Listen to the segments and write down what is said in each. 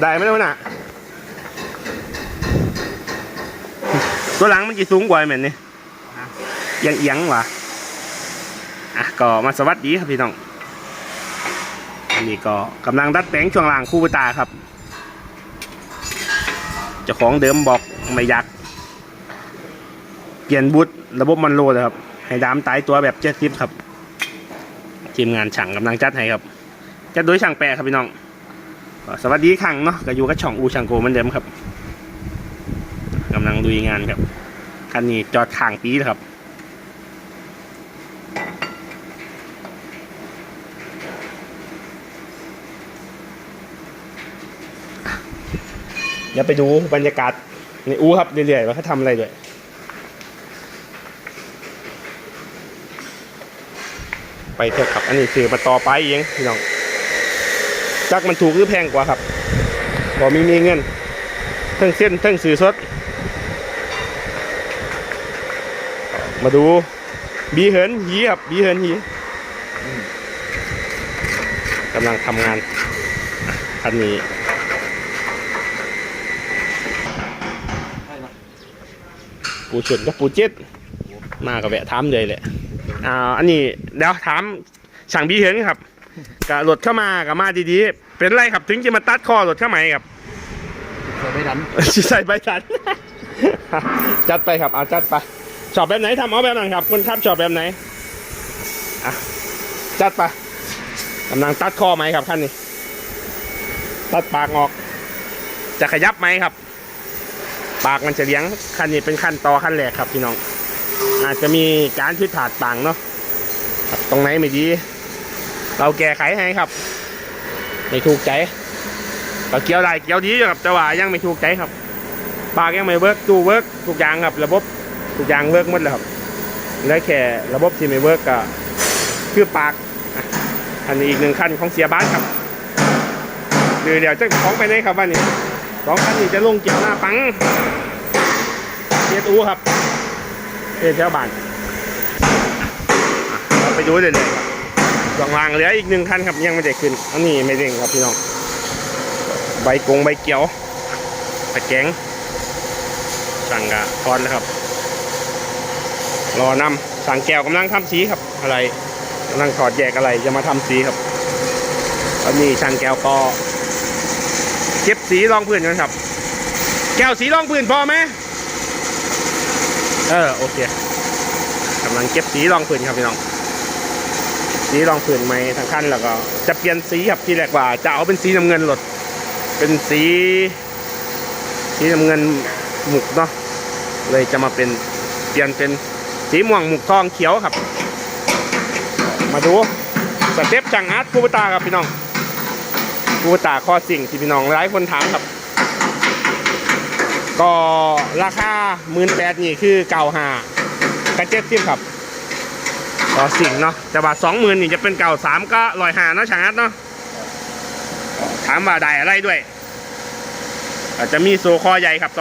ได้ไหมล่ะน่ะตัวหลังมันกี่สูงกว่าเหม็นนี่ยังเอียงวะอะก็มาสวัสดีครับพี่น้องอันนี้ก็กำลังดัดแปลงช่วงล่างคู่ตาครับเจ้าของเดิมบอกไม่อยากเปลี่ยนบูทรระบบมันโลเลครับ ให้ดามตายตัวแบบเจ็ดสิบครับ ทีมงานช่างกำลังจัดให้ครับจัดโดยช่างแปะครับพี่น้อง สวัสดีอีกครั้งเนาะก็อยู่กับช่องอูช่างโกเหมือนเดิมครับกำลังลุยงานครับคันนี้จอดข้างปีแล้วครับเดี๋ยวไปดูบรรยากาศในอูครับเรื่อยๆว่าเขาทำอะไรด้วยไปเถอะครับอันนี้คือมาต่อไปเองพี่น้อง จักมันถูกหรือแพงกว่าครับบอมีมีเงินเทั้งเส้นเทั้งสื่อสด มาดู บีเหินหีครับ บีเหินหีกำลังทำงานอันนี้ปูฉุนกับปูเจ็ดมากับแวะถามเลยแหละอ่าอันนี้เดี๋ยวถามช่างบีเหินครับ กับรถเข้ามากับมาดีๆ เป็นไรครับถึงจะมาตัดคอรถเข้ามาครับเปิดไม่ดันใส่ใบสัน จัดไปครับเอาจัดไปชอบแบบไหนทำเอาแบบนั้นครับคุณครับชอบแบบไหนอะจัดไปกำลังตัดคอไหมครับขั้นนี้ ตัดปากออก จะขยับไหมครับ ปากมันจะเลี้ยงขั้นนี้เป็นขั้นต่อขั้นแรกครับพี่น้อง อาจจะมีการพิดถาดต่างเนาะครับตรงไหนไม่ดี เราแก้ไขให้ครับ ไม่ถูกใจก็เกี่ยวได้เกี่ยวดีอยู่ครับแต่ว่ายังไม่ถูกใจครับปากยังไม่เวิร์กตู้เวิร์กทุกอย่างครับ ระบบทุกอย่างเวิร์กหมดแล้วครับเหลือแค่ระบบที่ไม่เวิร์กก็คือปากอันนี้อีกหนึ่งขั้นของเสียบ้านครับเดี๋ยวเดี๋ยวจะของไปไหนครับวันนี้สองขั้นนี้จะลงเกี่ยวหน้าปังเทียตูครับเทียแถวบ้านเราไปดูเลยเลยครับ สองรางเหลืออีกหนึ่งขั้นครับยังไม่ได้ขึ้น อันนี้ไม่เร่งครับพี่น้อง ใบกงใบเกียวตะแกงสั่งกะทอนนะครับ รอนำสั่งแก้วกำลังทำสีครับ อะไรกำลังถอดแยกอะไรจะมาทำสีครับตอนนี้ช่างแก้วก็เก็บสีรองพื้นกันครับ แก้วสีรองพื้นพอไหมเออโอเคกำลังเก็บสีรองพื้นครับพี่น้อง สีรองพื้นไหมทางขั้นแล้วก็ จะเปลี่ยนสีครับที่แรกว่า จะเอาเป็นสีน้ำเงินหลด เป็นสี สีน้ำเงินหมุกเนาะเลยจะมาเป็นเปลี่ยนเป็นสีม่วงหมุกทองเขียวครับ มาดูสเต็ปจังอาร์ตคูปตาครับพี่น้องคูปตาข้อสิ่งที่พี่น้องหลายคนถามครับ ก็ราคาหมื่นแปดนี่คือเก่าหากระเจ็ดสิบครับ ก็สิ่งเนาะแต่ว่าสองหมื่นนี่จะเป็นเก่าสามก็ลอยหาเนาะช่างอาร์ตเนาะถามว่าได้อะไรด้วย อาจจะมีโซคอใหญ่ครับ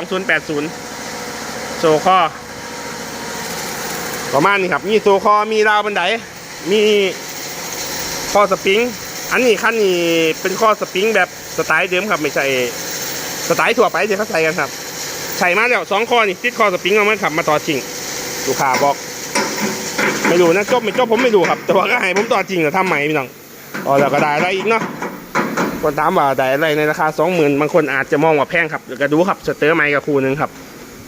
2080โซคอประมาณนี้ครับ มีโซคอมีราวบันได มีข้อสปริง อันนี้ขั้นนี้เป็นข้อสปริงแบบสไตล์เดิมครับ ไม่ใช่สไตล์ทั่วไปที่เขาใส่กันครับ ใส่มาแล้วสองข้อนี่ติดข้อสปริงเอามาขับมาต่อจริงลูกค้าบอก ไม่รู้นะจบไม่จบผมไม่รู้ครับ แต่ว่าก็ให้ผมต่อจริงแต่ทำใหม่พี่น้องอ๋อแล้วก็ได้อะไรอีกเนาะคนถามว่าได้อะไรในราคาสองหมื่นบางคนอาจจะมองว่าแพงครับเดี๋ยวก็ดูครับสเตอร์ไมค์กับครูหนึ่งครับ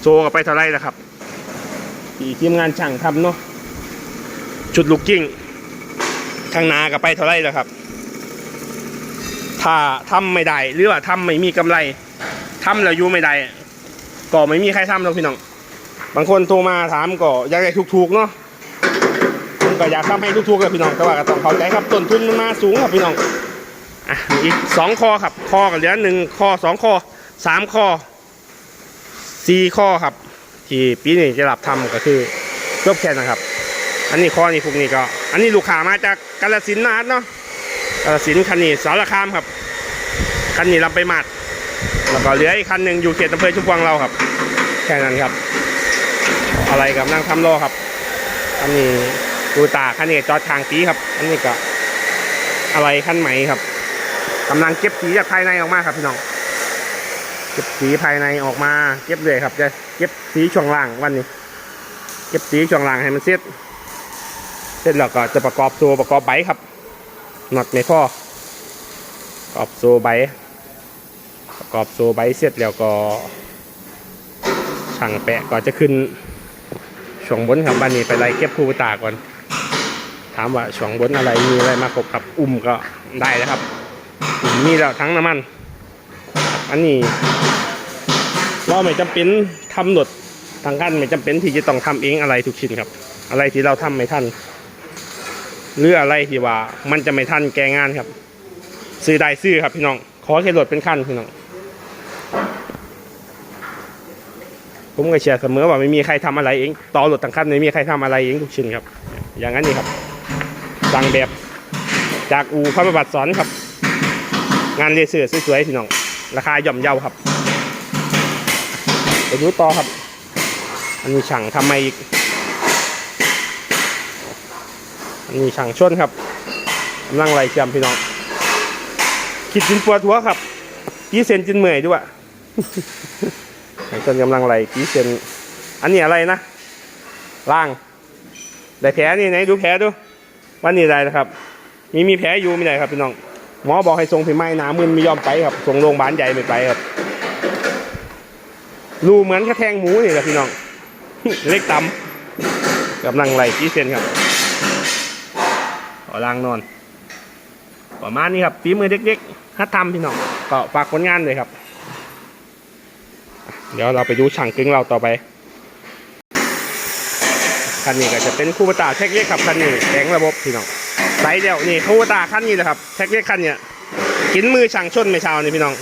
โชว์กับไปเท่าไรนะครับที่ทีมงานช่างทำเนาะชุดลูกกิ้งข้างนากับไปเท่าไรแล้วครับ ถ้าทำไม่ได้หรือว่าทำไม่มีกำไรทำแล้วอยู่ไม่ได้ก็ไม่มีใครทำหรอกพี่น้องบางคนโทรมาถามก็อยากได้ถูกๆเนาะ ผมก็อยากทำให้ถูกๆเลยพี่น้องแต่ว่าก็ต้องเข้าใจครับต้นทุนมันมาสูงครับพี่น้องอะอีกสองข้อครับข้อกับเหลือหนึ่งข้อสองข้อสามข้อสี่ข้อครับ ที่ปีนี้จะรับทำก็คือจบแค่นะครับ อันนี้ข้อนี้พวกนี้ก็ อันนี้ลูกค้ามาจากกาลสินนาดเนาะกาลสินคันนี้สารคามครับคันนี้รับไปมัดแล้วก็เหลืออีกคันหนึ่งอยู่เขตอำเภอชุมพวงเราครับ แค่นั้นครับ อะไรกับนั่งทำรอครับอันนี้ ดูตาคันนี้จอดทางปีครับ อันนี้ก็อะไรคันใหม่ครับกำลังเก็บสีจากภายในออกมาครับพี่น้อง เก็บสีภายในออกมา เก็บเลยครับ จะเก็บสีช่วงล่างวันนี้ เก็บสีช่วงล่างให้มันเสร็จ เสร็จแล้วก็จะประกอบตัวประกอบใบครับน็อตไม่อประกอบโซใบประกอบโซใบเสร็จแล้วก็ช่างแปะก็จะขึ้นช่วงบนครับบ้านนี้ไปไล่เก็บคูตาก่อน ถามว่าช่วงบนอะไรมีอะไรมาครบครับอุ้มก็ได้แล้วครับมีแล้วทั้งน้ำมัน อันนี้เราไม่จำเป็นทำหนดทางกันไม่จำเป็นที่จะต้องทำเองอะไรทุกชิ้นครับ อะไรที่เราทำไม่ทันหรืออะไรที่ว่า มันจะไม่ทันแกงานครับ ซื้อได้ซื้อครับพี่น้อง ขอแค่รถเป็นขั้นพี่น้องผมก็เชื่อเสมอว่าไม่มีใครทำอะไรเองต่อรถทั้งคันไม่มีใครทำอะไรเองทุกชิ้นครับ อย่างนั้นนี่ครับ สั่งแบบจากอูพระประบัติสอนครับ งานเลเซอร์สวยๆพี่น้อง ราคาย่อมเยาครับไปดูต่อครับ อันนี้ช่างทำไมาอีก อันนี้ช่างชนครับกำลังไล่เชื่อมพี่น้องคิดจินปวดหัวครับกี่เซนจินเมื่อยด้วยช่างชนกำลังไล่กี่เซนอันนี้อะไรนะล่างได้แผลนี่ไหนดูแผลดู วันนี้ได้นะครับ มีมีแผลอยู่ไม่ได้ครับพี่น้อง หมอบอกให้ส่งพี่ไม้หนามึนไม่ยอมไปครับส่งโรงพยาบาลใหญ่ไม่ไปครับ รูเหมือนกระแทงหมูนี่แหละพี่น้อง เล็กตำกำลังไหลกี่เซนครับขอล้างนอน ประมาณนี้ครับฝีมือเด็กๆฮัดทำพี่น้องก็ฝากผลงานเลยครับ เดี๋ยวเราไปดูช่างกึ่งเราต่อไป คันนี้ก็จะเป็นคูบตาแท็กเล็กครับคันนี้แข็งระบบพี่น้องไซส์เดียวนี่คูบตาคันนี้แหละครับแท็กเล็กคันเนี้ยกินมือช่างชนไม่เช้านี่พี่น้อง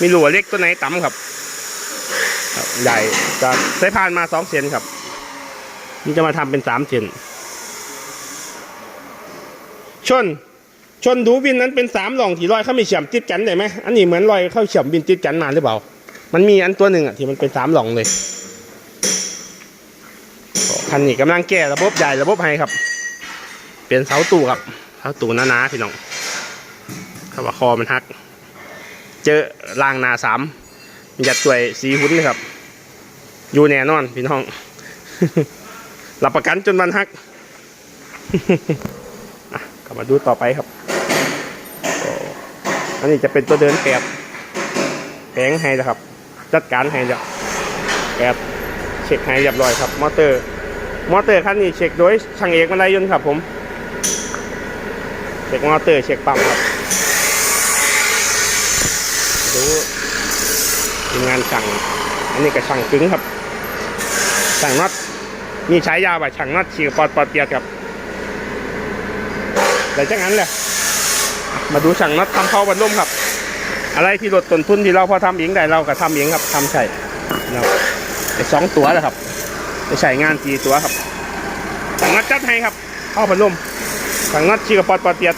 มีหลัวเล็กตัวไหนต่ำครับครับใหญ่จะใช้พานมาสองเซนครับมันจะมาทำเป็นสามเซนชนชนดูวินนั้นเป็นสามหล่องที่รอยเข้าไม่เฉียมติดกันได้ไหมอันนี้เหมือนรอยเข้าเฉียมวินติดกันมาหรือเปล่า มันมีอันตัวหนึ่งอะที่มันเป็นสามหล่องเลย คันนี้กำลังแก้ระบบใหญ่ระบบให้ครับ เปลี่ยนเสาตู้ครับเสาตู้หนาๆพี่น้องเขาว่าคอมันหัก เจอรางนาสามมีจัดสวยสีหุ่นเลยครับ อยู่แน่นอนพี่น้องรับประกันจนวันหักกลับมาดูต่อไปครับ อันนี้จะเป็นตัวเดินแปดแปลงให้นะครับ จัดการให้แล้วแปดเช็คให้เรียบร้อยครับ มอเตอร์ มอเตอร์คันนี้เช็คโดยช่างเอกมาลายยนครับผม เช็คมอเตอร์เช็คปั๊มครับ ดูทีมงานช่าง อันนี้ก็ช่างกึ้งครับช่างน็อตมีใช้ยาว่าช่างน็อตฉีกปอดปอดเปียกครับแต่จังนั้นแหละมาดูช่างน็อตทำเข้าบันล่มครับ อะไรที่ลดต้นทุนที่เราพอทำเองได้เราก็ทำเองครับทำใช่นะครับไอ้สองตัวแหละครับ ไปใช้งานสีตัวครับสังนัดจัดให้ครับเข้าพัดลมสังนัดชีกระปอดปอดเตียด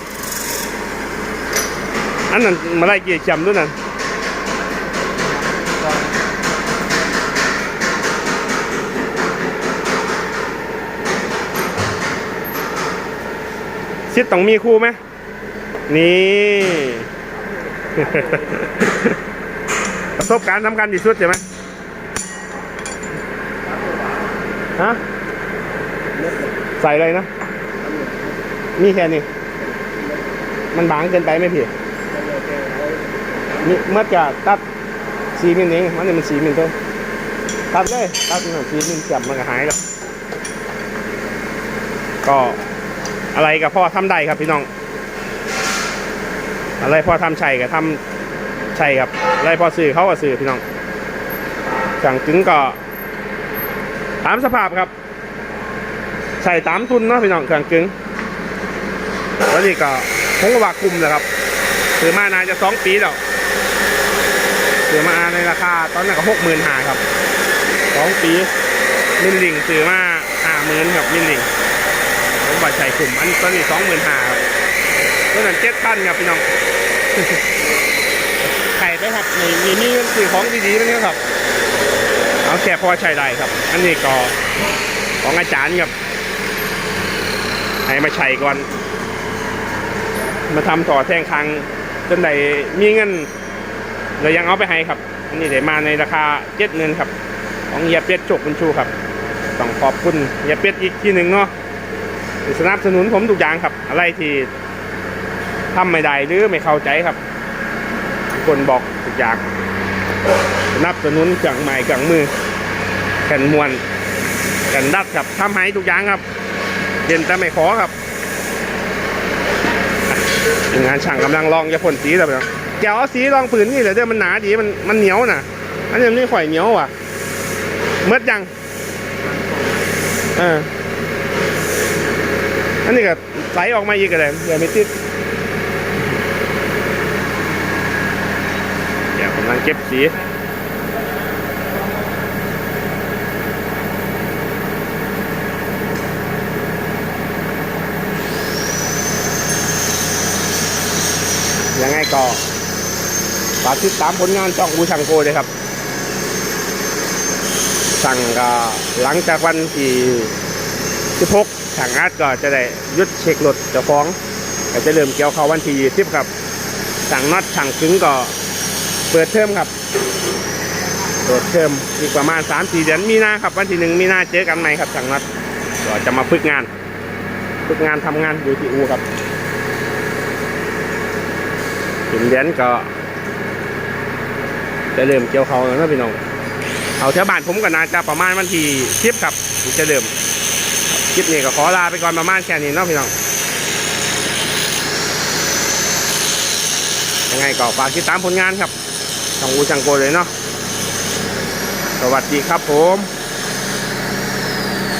อันนั้นมาไล่เกี่ยจำด้วยนั่นซิดต้องมีคู่ไหมนี่ ประสบการณ์สำคัญที่สุดใช่ไหม ฮะใส่อะไรนะ มีแค่นี้ มันบางเกินไปไหมพี่นี่เมื่อจะตัดสีมิลเองมันนี่มันสีมิลตัวตัดเลยตัดหนึ่งสีมิลจับมันก็หายแล้ว ก็อะไรกับพ่อทำได้ครับพี่น้อง อะไรพ่อทำใช่กับทำใช่ครับอะไรพ่อสื่อเขาก็สื่อพี่น้องสั่งถึงก็ ตามสภาพครับ ใส่ตามทุนเนาะพี่น้องเครื่องกึงแล้วนี่ก็คงว่าคุมเลยครับซื้อมานานจะสองปีแล้วซื้อมาในราคาตอนนั้นก็หกหมื่นหาครับสองปีมินลิงซื้อมาห้าหมื่นครับมินลิงผมว่าใส่คุมอันตอนนี้สองหมื่นหาครับตอนนั้นเจ็ดพันครับพี่น้องไข่ไปครับมีมีมีเงินซื้อของดีๆนั่นครับ เอาแค่พอใช้ได้ครับ อันนี้ก็ของอาจารย์ครับให้มาใช้ก่อน มาทำต่อแท่งครั้งจนได้มีเงินเรายังเอาไปให้ครับ อันนี้ได้มาในราคาเจ็ดเงินครับ ของเฮียเป็ดจกบุญชูครับต้องขอบคุณเฮียเป็ดอีกทีหนึ่งเนาะสนับสนุนผมทุกอย่างครับ อะไรที่ทำไม่ได้หรือไม่เข้าใจครับคนบอกทุกอย่าง นับสนุนกางใหม่เครื่องมือแผ่นมวนแผ่นดัดครับทำให้ทุกอย่างครับเด่นแต่ไม่ขอครับงานช่างกำลังลองจะพ่นสีแล้วพี่น้แกเอาสีรองผืนนี่เหรอเดี๋ยวมันหนาดีมันมันเหนียวน่ะอันนี้มันไม่ค่อยเหนียวว่ะเมื่อยังเอออันนี้ก็ไหลออกมาอีกอะไรเดี๋ยวไม่ติดเดี๋ยวกำลังเก็บสียังไง ก็ฝากติดตามผลงานช่องบูชังโกเลยครับ สั่งก็หลังจากวันที่16สั่งอาร์ตก็จะได้ยุดเช็ครถเจ้าของก็จะเริ่มเกี่ยวเขาวันที่20ครับ สั่งน็อตสั่งถึงก็เปิดเทอมครับเปิดเทอมอีกประมาณ3-4เดือนมีนาครับ วันที่หนึ่งมีนาเจอกันใหมครับสั่งน็อตก็จะมาฝึกงาน ฝึกงานทำงานอยู่ที่อูครับ ถึงเดือนก็จะเริ่มเกี่ยวเขาแล้วนะพี่น้องเอาแถวบ้านผมก็น่าจะประมาณวันที่สิบครับจะเริ่มคลิปนี้ก็ขอลาไปก่อนประมาณแค่นี้นะพี่น้องยังไงก็ฝากติดตามผลงานครับช่องอูจังโกเลยเนาะสวัสดีครับผม